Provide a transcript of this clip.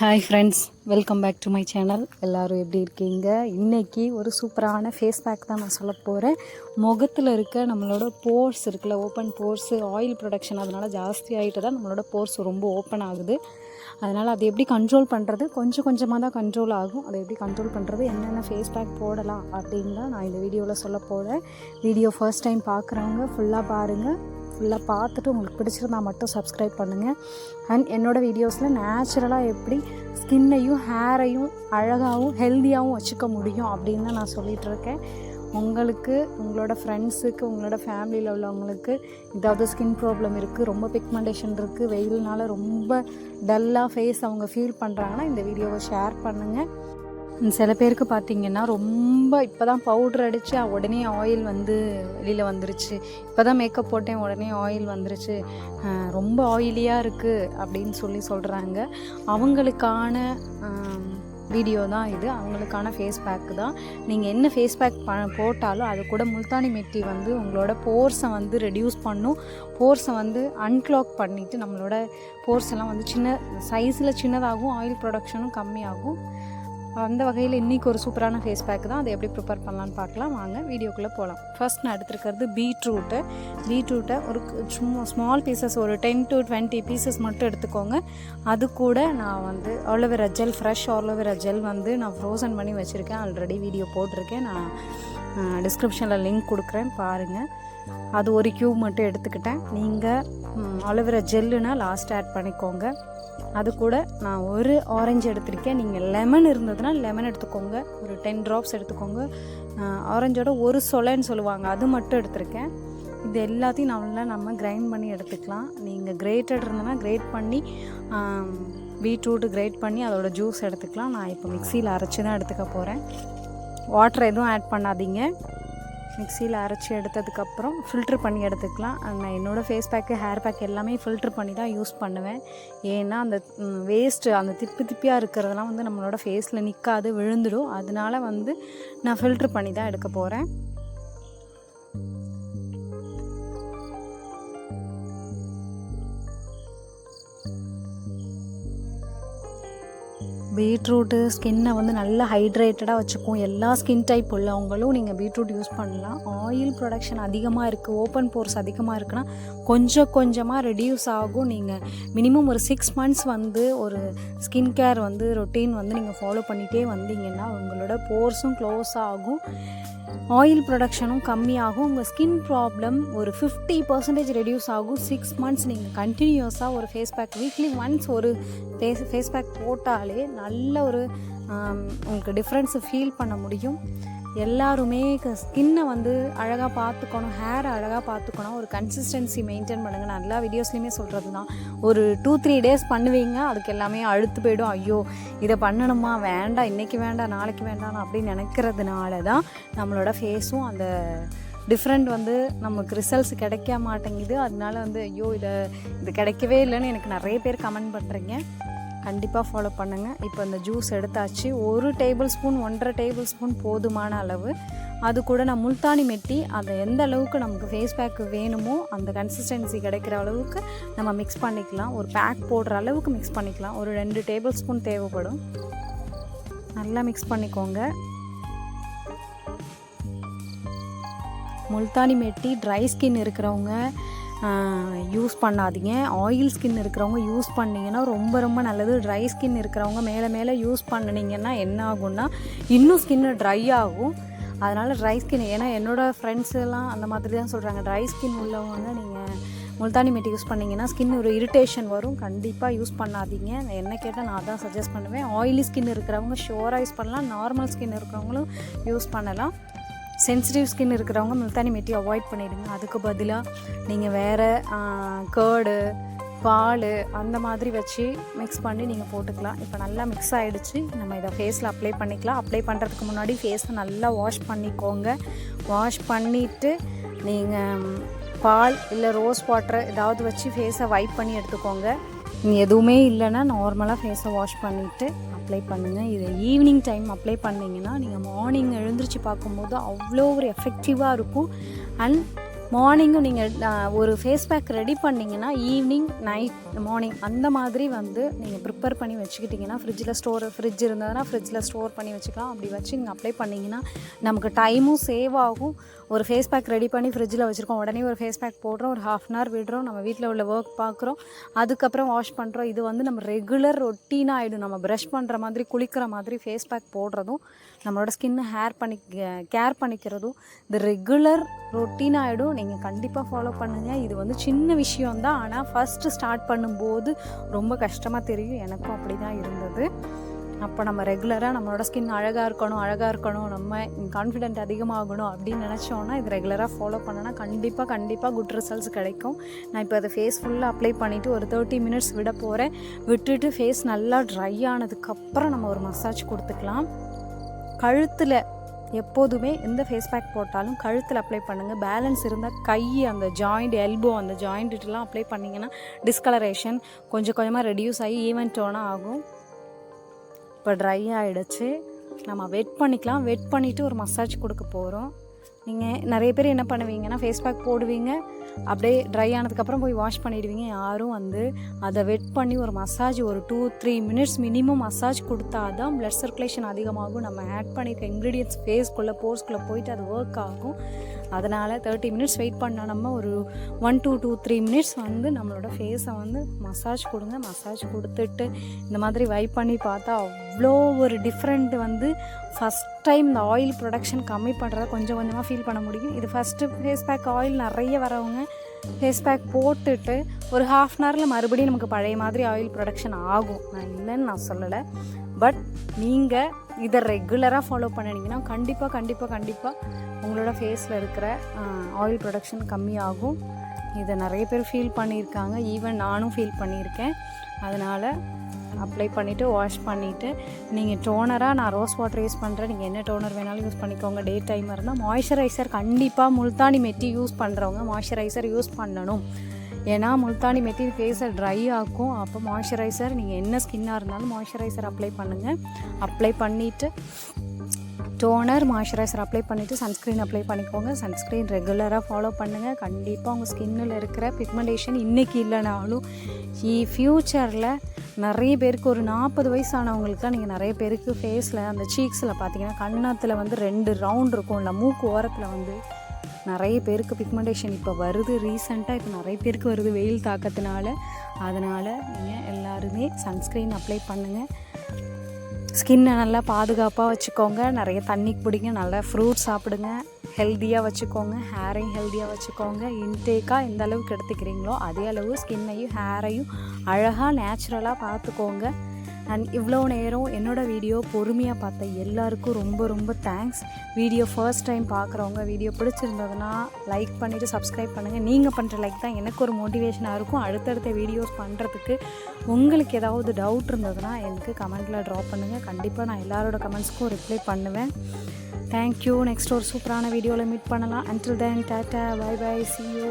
Hi friends welcome back to my channel எல்லோரும் எப்படி இருக்கீங்க? இன்றைக்கி ஒரு சூப்பரான ஃபேஸ் பேக் தான் நான் சொல்ல போகிறேன் முகத்தில் இருக்க நம்மளோட போர்ஸ் இருக்குல்ல ஓப்பன் போர்ஸு ஆயில் ப்ரொடக்ஷன் அதனால் ஜாஸ்தி ஆகிட்டு தான் நம்மளோட போர்ஸ் ரொம்ப ஓப்பன் ஆகுது. அதனால் அதை எப்படி கண்ட்ரோல் பண்ணுறது கொஞ்சம் கொஞ்சமாக தான் கண்ட்ரோல் ஆகும். அதை எப்படி கண்ட்ரோல் பண்ணுறது என்னென்ன ஃபேஸ் பேக் போடலாம் அப்படின்னு தான் நான் இந்த வீடியோவில் சொல்ல போகிறேன் வீடியோ ஃபர்ஸ்ட் டைம் பார்க்குறவங்க ஃபுல்லாக பாருங்கள் ஃபுல்லாக பார்த்துட்டு உங்களுக்கு பிடிச்சிருந்தா மட்டும் சப்ஸ்கிரைப் பண்ணுங்கள் அண்ட் என்னோடய வீடியோஸில் நேச்சுரலாக எப்படி ஸ்கின்னையும் ஹேரையும் அழகாகவும் ஹெல்த்தியாகவும் வச்சுக்க முடியும் அப்படின்னு தான் நான் சொல்லிகிட்ருக்கேன் உங்களுக்கு உங்களோட ஃப்ரெண்ட்ஸுக்கு உங்களோட ஃபேமிலியில் உள்ளவங்களுக்கு ஏதாவது ஸ்கின் ப்ராப்ளம் இருக்குது ரொம்ப பிக்மெண்டேஷன் இருக்குது வெயில்னால ரொம்ப டல்லாக ஃபேஸ் அவங்க ஃபீல் பண்ணுறாங்கன்னா இந்த வீடியோவை ஷேர் பண்ணுங்கள் சில பேருக்கு பார்த்தீங்கன்னா ரொம்ப இப்போ தான் பவுட்ரு அடித்து உடனே ஆயில் வந்து வெளியில் வந்துருச்சு. இப்போ தான் மேக்கப் போட்டேன் உடனே ஆயில் வந்துருச்சு. ரொம்ப ஆயிலியாக இருக்குது அப்படின்னு சொல்லி சொல்கிறாங்க அவங்களுக்கான வீடியோ தான் இது. அவங்களுக்கான ஃபேஸ் பேக்கு தான். நீங்கள் என்ன ஃபேஸ் பேக் ப போட்டாலும் அது கூட முல்தானி மெட்டி வந்து உங்களோட போர்ஸை வந்து ரெடியூஸ் பண்ணும். போர்ஸை வந்து அன்க்ளாக் பண்ணிவிட்டு நம்மளோட போர்ஸ் எல்லாம் வந்து சின்ன சைஸில் சின்னதாகும் ஆயில் ப்ரொடக்ஷனும் கம்மியாகும். அந்த வகையில் இன்றைக்கி ஒரு சூப்பரான ஃபேஸ் பேக் தான். அதை எப்படி ப்ரிப்பேர் பண்ணலான்னு பார்க்கலாம். வாங்க வீடியோக்குள்ளே போகலாம் ஃபர்ஸ்ட் நான் எடுத்துருக்கிறது பீட்ரூட்டு பீட்ரூட்டை ஒரு சும்மா ஸ்மால் பீசஸ் ஒரு டென் டு டுவெண்ட்டி பீசஸ் மட்டும் எடுத்துக்கோங்க. அது கூட நான் வந்து aloe vera gel fresh aloe vera gel வந்து நான் ஃப்ரோசன் பண்ணி வச்சுருக்கேன். ஆல்ரெடி வீடியோ போட்டிருக்கேன். நான் டிஸ்கிரிப்ஷனில் லிங்க் கொடுக்குறேன். பாருங்கள் அது ஒரு க்யூப் மட்டும் எடுத்துக்கிட்டேன். நீங்கள் ஆலோவேரா ஜெல்லுனால் லாஸ்ட் ஆட் பண்ணிக்கோங்க. அது கூட நான் ஒரு ஆரஞ்சு எடுத்திருக்கேன். நீங்கள் லெமன் இருந்ததுன்னா லெமன் எடுத்துக்கோங்க. ஒரு டென் ட்ராப்ஸ் எடுத்துக்கோங்க. ஆரஞ்சோட ஒரு சொலைன்னு சொல்லுவாங்க. அது மட்டும் எடுத்திருக்கேன். இது எல்லாத்தையும் நல்லா நம்ம கிரைண்ட் பண்ணி எடுத்துக்கலாம். நீங்கள் கிரேட்டட் இருந்ததுன்னா கிரேட் பண்ணி பீட்ரூட் கிரேட் பண்ணி அதோட ஜூஸ் எடுத்துக்கலாம். நான் இப்போ மிக்சியில் அரைச்சி தான் எடுத்துக்க போகிறேன் வாட்டர் எதுவும் ஆட் பண்ணாதீங்க. மிக்சியில் அரைச்சி எடுத்ததுக்கப்புறம் ஃபில்ட்ரு பண்ணி எடுத்துக்கலாம். நான் என்னோடய ஃபேஸ் பேக்கு ஹேர் பேக் எல்லாமே ஃபில்ட்ரு பண்ணி தான் யூஸ் பண்ணுவேன். ஏன்னா அந்த வேஸ்ட்டு அந்த திப்பி திப்பியாக இருக்கிறதெல்லாம் வந்து நம்மளோட ஃபேஸில் நிற்காது விழுந்துடும். அதனால வந்து நான் ஃபில்ட்ரு பண்ணி தான் எடுக்க போகிறேன் பீட்ரூட்டு ஸ்கின்னை வந்து நல்லா ஹைட்ரேட்டடாக வச்சுக்கும். எல்லா ஸ்கின் டைப் உள்ளவங்களும் நீங்கள் பீட்ரூட் யூஸ் பண்ணலாம். ஆயில் ப்ரொடக்ஷன் அதிகமாக இருக்குது ஓப்பன் போர்ஸ் அதிகமாக இருக்குன்னா கொஞ்சம் கொஞ்சமாக ரெடியூஸ் ஆகும். நீங்கள் மினிமம் ஒரு சிக்ஸ் மந்த்ஸ் வந்து ஒரு ஸ்கின் கேர் வந்து ரொட்டீன் வந்து நீங்கள் ஃபாலோ பண்ணிகிட்டே வந்தீங்கன்னா உங்களோட போர்ஸும் க்ளோஸ் ஆகும். ஆயில் ப்ரொடக்ஷனும் கம்மியாகும். உங்கள் ஸ்கின் ப்ராப்ளம் ஒரு ஃபிஃப்டி பர்சன்டேஜ் ரெடியூஸ் ஆகும். சிக்ஸ் மந்த்ஸ் நீங்கள் கண்டினியூஸாக ஒரு ஃபேஸ் பேக் வீக்லி ஒன்ஸ் ஒரு ஃபேஸ் ஃபேஸ் பேக் போட்டாலே நல்ல ஒரு உங்களுக்கு டிஃப்ரென்ஸை ஃபீல் பண்ண முடியும். எல்லாருமே ஸ்கின்னை வந்து அழகாக பார்த்துக்கணும் ஹேரை அழகாக பார்த்துக்கணும். ஒரு கன்சிஸ்டன்சி மெயின்டைன் பண்ணுங்கள் நான் எல்லா வீடியோஸ்லையுமே சொல்கிறது தான் ஒரு டூ த்ரீ டேஸ் பண்ணுவீங்க அதுக்கு எல்லாமே அழுத்து போயிடும். ஐயோ இதை பண்ணணுமா? வேண்டாம் இன்றைக்கி வேண்டாம் நாளைக்கு வேண்டாம் அப்படின்னு நினைக்கிறதுனால தான் நம்மளோட ஃபேஸும் அந்த டிஃப்ரெண்ட் வந்து நமக்கு ரிசல்ட்ஸ் கிடைக்க மாட்டேங்குது. அதனால வந்து ஐயோ இதை இது கிடைக்கவே இல்லைன்னு எனக்கு நிறைய பேர் கமெண்ட் பண்ணுறீங்க கண்டிப்பாக ஃபாலோ பண்ணுங்கள் இப்போ இந்த ஜூஸ் எடுத்தாச்சு. ஒரு டேபிள் ஸ்பூன் ஒன்றரை டேபிள் ஸ்பூன் போதுமான அளவு. அது கூட நான் முல்தானி மெட்டி அதை எந்த அளவுக்கு நமக்கு ஃபேஸ் பேக் வேணுமோ அந்த கன்சிஸ்டன்சி கிடைக்கிற அளவுக்கு நம்ம மிக்ஸ் பண்ணிக்கலாம். ஒரு பேக் போடுற அளவுக்கு மிக்ஸ் பண்ணிக்கலாம். ஒரு ரெண்டு டேபிள் ஸ்பூன் தேவைப்படும். நல்லா மிக்ஸ் பண்ணிக்கோங்க. முல்தானி மெட்டி ட்ரை ஸ்கின் இருக்கிறவங்க யூஸ் பண்ணாதீங்க. ஆயில் ஸ்கின் இருக்கிறவங்க யூஸ் பண்ணிங்கன்னா ரொம்ப ரொம்ப நல்லது. ட்ரை ஸ்கின் இருக்கிறவங்க மேலே மேலே யூஸ் பண்ணினீங்கன்னா என்ன ஆகும்னா இன்னும் ஸ்கின்னு ட்ரை ஆகும். அதனால் ட்ரை ஸ்கின் ஏன்னா என்னோடய ஃப்ரெண்ட்ஸ் எல்லாம் அந்த மாதிரி தான் சொல்கிறாங்க ட்ரை ஸ்கின் உள்ளவங்க நீங்கள் முல்தானி மெட்டி யூஸ் பண்ணிங்கன்னா ஸ்கின் ஒரு இரிட்டேஷன் வரும். கண்டிப்பாக யூஸ் பண்ணாதீங்க. என்ன கேட்டால் நான் தான் சஜஸ்ட் பண்ணுவேன். ஆயிலி ஸ்கின் இருக்கிறவங்க ஷோராக யூஸ் பண்ணலாம். நார்மல் ஸ்கின் இருக்கிறவங்களும் யூஸ் பண்ணலாம். சென்சிட்டிவ் ஸ்கின் இருக்கிறவங்க முல்தானி மெட்டி அவாய்ட் பண்ணிடுங்க. அதுக்கு பதிலாக நீங்கள் வேறு கேர்டு பால் அந்த மாதிரி வச்சு மிக்ஸ் பண்ணி நீங்கள் போட்டுக்கலாம். இப்போ நல்லா மிக்ஸ் ஆகிடுச்சு நம்ம இதை ஃபேஸில் அப்ளை பண்ணிக்கலாம். அப்ளை பண்ணுறதுக்கு முன்னாடி ஃபேஸை நல்லா வாஷ் பண்ணிக்கோங்க. வாஷ் பண்ணிவிட்டு நீங்கள் பால் இல்லை ரோஸ் வாட்டர் ஏதாவது வச்சு ஃபேஸை வைப் பண்ணி எடுத்துக்கோங்க. எதுவுமே இல்லைன்னா நார்மலாக ஃபேஸை வாஷ் பண்ணிவிட்டு அப்ளை பண்ணுங்கள் இது ஈவினிங் டைம் அப்ளை பண்ணிங்கன்னா நீங்கள் மார்னிங் எழுந்திரிச்சு பார்க்கும்போது அவ்வளோ ஒரு எஃபெக்டிவாக இருக்கும். அண்ட் மார்னிங்கும் நீங்கள் ஒரு ஃபேஸ் பேக் ரெடி பண்ணிங்கன்னா ஈவினிங் நைட் மார்னிங் அந்த மாதிரி வந்து நீங்கள் ப்ரிப்பேர் பண்ணி வச்சுக்கிட்டிங்கன்னா ஃப்ரிட்ஜில் ஸ்டோர் ஃப்ரிட்ஜ் இருந்ததுன்னா ஃப்ரிட்ஜில் ஸ்டோர் பண்ணி வச்சுக்கலாம். அப்படி வச்சு நீங்கள் அப்ளை பண்ணிங்கன்னா நமக்கு டைமும் சேவ் ஆகும். ஒரு ஃபேஸ் பேக் ரெடி பண்ணி ஃப்ரிட்ஜில் வச்சுருக்கோம். உடனே ஒரு ஃபேஸ் பேக் போடுறோம். ஒரு ஹாஃப் அன் ஹவர் விடுறோம். நம்ம வீட்டில் உள்ள ஒர்க் பார்க்குறோம் அதுக்கப்புறம் வாஷ் பண்ணுறோம் இது வந்து நம்ம ரெகுலர் ரொட்டீனாக ஆகிடும் நம்ம ப்ரஷ் பண்ணுற மாதிரி குளிக்கிற மாதிரி ஃபேஸ் பேக் போடுறதும் நம்மளோட ஸ்கின்னை ஹேர் பண்ணி கேர் பண்ணிக்கிறதும் இது ரெகுலர் ரொட்டீனாக ஆகிடும் நீங்கள் கண்டிப்பாக ஃபாலோ பண்ணுங்கள் இது வந்து சின்ன விஷயம்தான். ஆனால் ஃபஸ்ட்டு ஸ்டார்ட் பண்ணும்போது ரொம்ப கஷ்டமாக தெரியும். எனக்கும் அப்படி தான் இருந்தது. அப்போ நம்ம ரெகுலராக நம்மளோட ஸ்கின் அழகாக இருக்கணும் அழகாக இருக்கணும் நம்ம கான்ஃபிடென்ட் அதிகமாகணும் அப்படின்னு நினச்சோன்னா இது ரெகுலராக ஃபாலோ பண்ணனா கண்டிப்பாக கண்டிப்பாக குட் ரிசல்ட்ஸ் கிடைக்கும். நான் இப்போ அதை ஃபேஸ் ஃபுல்லாக அப்ளை பண்ணிவிட்டு ஒரு தேர்ட்டி மினிட்ஸ் விட போகிறேன் விட்டுட்டு ஃபேஸ் நல்லா ட்ரை ஆனதுக்கப்புறம் நம்ம ஒரு மசாஜ் கொடுத்துக்கலாம். கழுத்தில் எப்போதுமே எந்த ஃபேஸ் பேக் போட்டாலும் கழுத்தில் அப்ளை பண்ணுங்கள் பேலன்ஸ் இருந்தால் கை அந்த ஜாயிண்ட் எல்போ அந்த ஜாயிண்ட்டுலாம் அப்ளை பண்ணிங்கன்னா டிஸ்கலரேஷன் கொஞ்சம் கொஞ்சமாக ரெடியூஸ் ஆகி ஈவன் டோனாக ஆகும். இப்போ ட்ரை ஆகிடுச்சு நம்ம வெட் பண்ணிக்கலாம். வெட் பண்ணிவிட்டு ஒரு மசாஜ் கொடுக்க போகிறோம் நீங்கள் நிறைய பேர் என்ன பண்ணுவீங்கன்னா ஃபேஸ் பேக் போடுவீங்க. அப்படியே ட்ரை ஆனதுக்கப்புறம் போய் வாஷ் பண்ணிடுவீங்க. யாரும் வந்து அதை வெட் பண்ணி ஒரு மசாஜ் ஒரு two three minutes minimum massage கொடுத்தா தான் ப்ளட் சர்க்குலேஷன் அதிகமாகும். நம்ம ஆட் பண்ணியிருக்க இன்க்ரீடியன்ஸ் ஃபேஸ்க்குள்ளே போர்ஸ்குள்ளே போயிட்டு அது ஒர்க் ஆகும். அதனால் தேர்ட்டி மினிட்ஸ் வெயிட் பண்ணால் நம்ம ஒரு one two two three minutes வந்து நம்மளோட ஃபேஸை வந்து மசாஜ் கொடுங்க. மசாஜ் கொடுத்துட்டு இந்த மாதிரி வைப் பண்ணி பார்த்தா அவ்வளோ ஒரு டிஃப்ரெண்ட் வந்து ஃபஸ்ட் டைம் இந்த ஆயில் ப்ரொடக்ஷன் கம்மி பண்ணுறத கொஞ்சம் கொஞ்சமாக ஃபீல் பண்ண முடியும். இது ஃபஸ்ட்டு ஃபேஸ் பேக் ஆயில் நிறைய வரவங்க ஃபேஸ் பேக் போட்டுட்டு ஒரு ஹாஃப் அன் ஹவரில் மறுபடியும் நமக்கு பழைய மாதிரி ஆயில் ப்ரொடக்ஷன் ஆகும். நான் இல்லைன்னு நான் சொல்லலை. பட் நீங்கள் இதை ரெகுலராக ஃபாலோ பண்ணினீங்கன்னா கண்டிப்பாக கண்டிப்பாக கண்டிப்பாக உங்களோட ஃபேஸில் இருக்கிற ஆயில் ப்ரொடக்ஷன் கம்மியாகும். இதை நிறைய பேர் ஃபீல் பண்ணியிருக்காங்க. ஈவன் நானும் ஃபீல் பண்ணியிருக்கேன். அதனால் அப்ளை பண்ணிவிட்டு வாஷ் பண்ணிவிட்டு நீங்கள் டோனராக நான் ரோஸ் வாட்டர் யூஸ் பண்ணுறேன் நீங்கள் என்ன டோனர் வேணாலும் யூஸ் பண்ணிக்கோங்க. டே டைம் இருந்தால் மாய்ஸ்சரைசர் கண்டிப்பாக முல்தானி மெட்டி யூஸ் பண்ணுறவங்க மாய்ஸ்சரைசர் யூஸ் பண்ணணும். ஏன்னா முல்தானி மெட்டி ஃபேஸை ட்ரை ஆக்கும். அப்போ மாய்ஸ்சரைசர் நீங்கள் என்ன ஸ்கின்னாக இருந்தாலும் மாய்ஸ்சரைசர் அப்ளை பண்ணுங்கள் அப்ளை பண்ணிவிட்டு டோனர் மாய்ஸ்சரைசர் அப்ளை பண்ணிவிட்டு சன்ஸ்க்ரீன் அப்ளை பண்ணிக்கோங்க. சன்ஸ்க்ரீன் ரெகுலராக ஃபாலோ பண்ணுங்கள் கண்டிப்பாக உங்கள் ஸ்கின்னில் இருக்கிற பிக்மெண்டேஷன் இன்றைக்கி இல்லைனாலும் இ ஃப்யூச்சரில் நிறைய பேருக்கு ஒரு நாற்பது வயசானவங்களுக்கு நீங்கள் நிறைய பேருக்கு ஃபேஸில் அந்த சீக்ஸில் பார்த்தீங்கன்னா கன்னத்தில் வந்து ரெண்டு ரவுண்ட் இருக்கும். இல்லை மூக்கு ஓரத்தில் வந்து நிறைய பேருக்கு பிக்மெண்டேஷன் இப்போ வருது ரீசெண்டாக இப்போ நிறைய பேருக்கு வருது வெயில் தாக்கத்தினால. அதனால் நீங்கள் எல்லாருமே சன்ஸ்க்ரீன் அப்ளை பண்ணுங்கள் ஸ்கின்னை நல்லா பாதுகாப்பாக வச்சுக்கோங்க. நிறைய தண்ணி குடிங்க. நல்லா ஃப்ரூட்ஸ் சாப்பிடுங்க. ஹெல்த்தியாக வச்சுக்கோங்க. ஹேரையும் ஹெல்த்தியாக வச்சுக்கோங்க. இன்டேக்காக எந்த அளவுக்கு எடுத்துக்கிறீங்களோ அதே அளவு ஸ்கின்னையும் ஹேரையும் அழகாக நேச்சுரலாக பார்த்துக்கோங்க. அண்ட் இவ்வளோ நேரம் என்னோடய வீடியோ பொறுமையாக பார்த்த எல்லாருக்கும் ரொம்ப ரொம்ப தேங்க்ஸ் வீடியோ ஃபர்ஸ்ட் டைம் பார்க்குறவங்க வீடியோ பிடிச்சிருந்ததுன்னா லைக் பண்ணிவிட்டு சப்ஸ்கிரைப் பண்ணுங்கள் நீங்கள் பண்ணுற லைக் தான் எனக்கு ஒரு மோட்டிவேஷனாக இருக்கும். அடுத்தடுத்த வீடியோஸ் பண்ணுறதுக்கு உங்களுக்கு ஏதாவது டவுட் இருந்ததுன்னா எனக்கு கமெண்ட்டில் ட்ராப் பண்ணுங்கள் கண்டிப்பாக நான் எல்லாரோட கமெண்ட்ஸ்க்கும் ரிப்ளை பண்ணுவேன். தேங்க்யூ நெக்ஸ்ட் ஒரு சூப்பரான வீடியோவில் மீட் பண்ணலாம். Until then tata bye bye see you